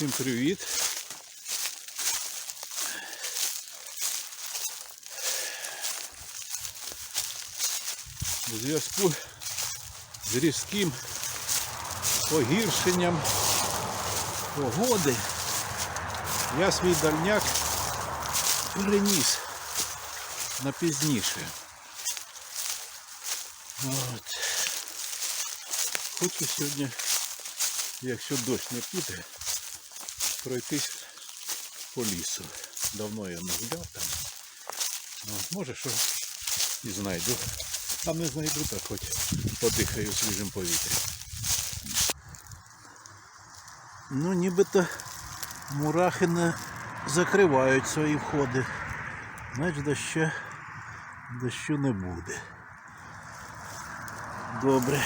Всім привіт. У зв'язку з різким погіршенням погоди я свій дальняк переніс на пізніше. От. Хочу сьогодні, якщо дощ не піде, пройтись по лісу. Давно я не гуляв там. От, може що і знайду. А не знайду, так хоч подихаю свіжим повітрям. Ну, нібито мурахи не закривають свої входи. Значить дощу, дощу не буде. Добре.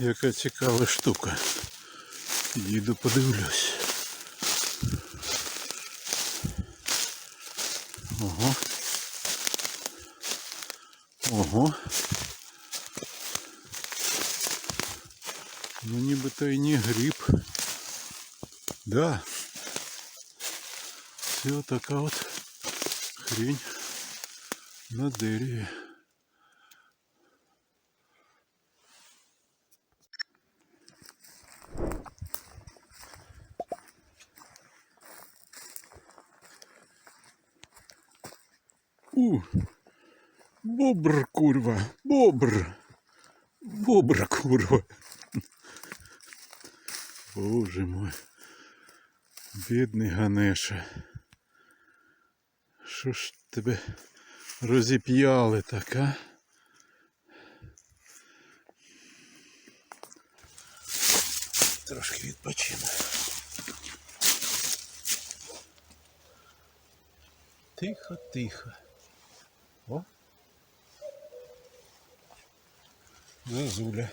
Яка цікава штука. Підійду подивлюсь. Ого. Ого. Ну нібито і не гриб. Да. Це така от хрень на дереві. У, бобр, курва, бобр. Бобра, курва. Боже мой. Бідний Ганеша. Що ж тебе розіп'яли так, а? Трошки відпочину. Тихо, тихо. О. Зазуля.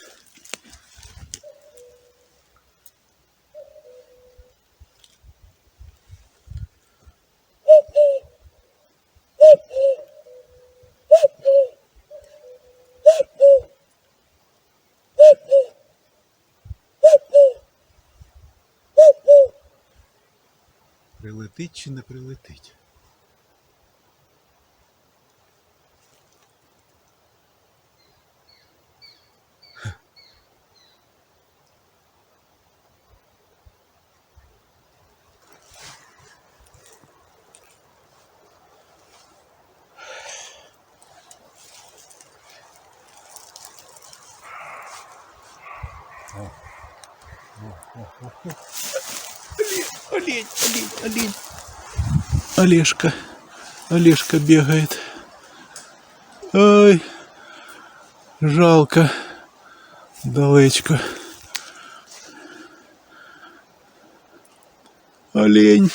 Прилетить чи не прилетить? Олень, олень, олень. Олежка. Олежка бегает. Ой, жалко. Далечко. Олень.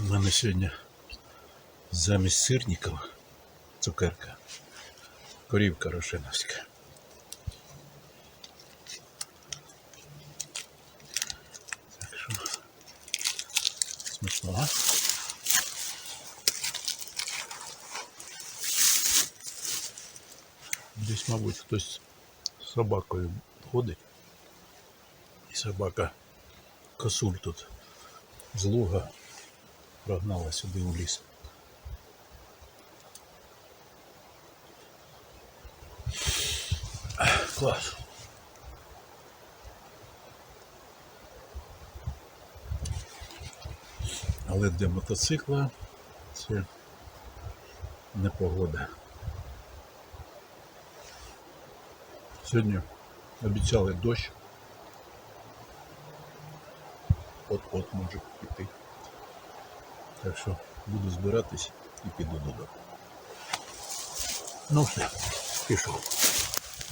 У мене сьогодні замість сирників цукерка. Корівка рошиновська. Так що смачного. Десь, мабуть, хтось з собакою ходить. І собака косуль тут з луга прогнала сюди у ліс. Клас. Але для мотоцикла це не погода. Сьогодні обіцяли дощ. От-от може піти. Так що буду збиратись і піду додому. Ну все, пішов.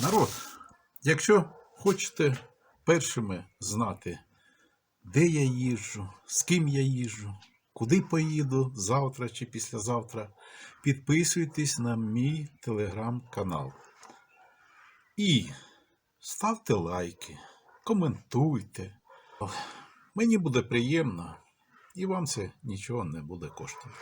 Народ, якщо хочете першими знати, де я їжджу, з ким я їжджу, куди поїду завтра чи післязавтра, підписуйтесь на мій телеграм-канал. І ставте лайки, коментуйте. Мені буде приємно, і вам це нічого не буде коштувати.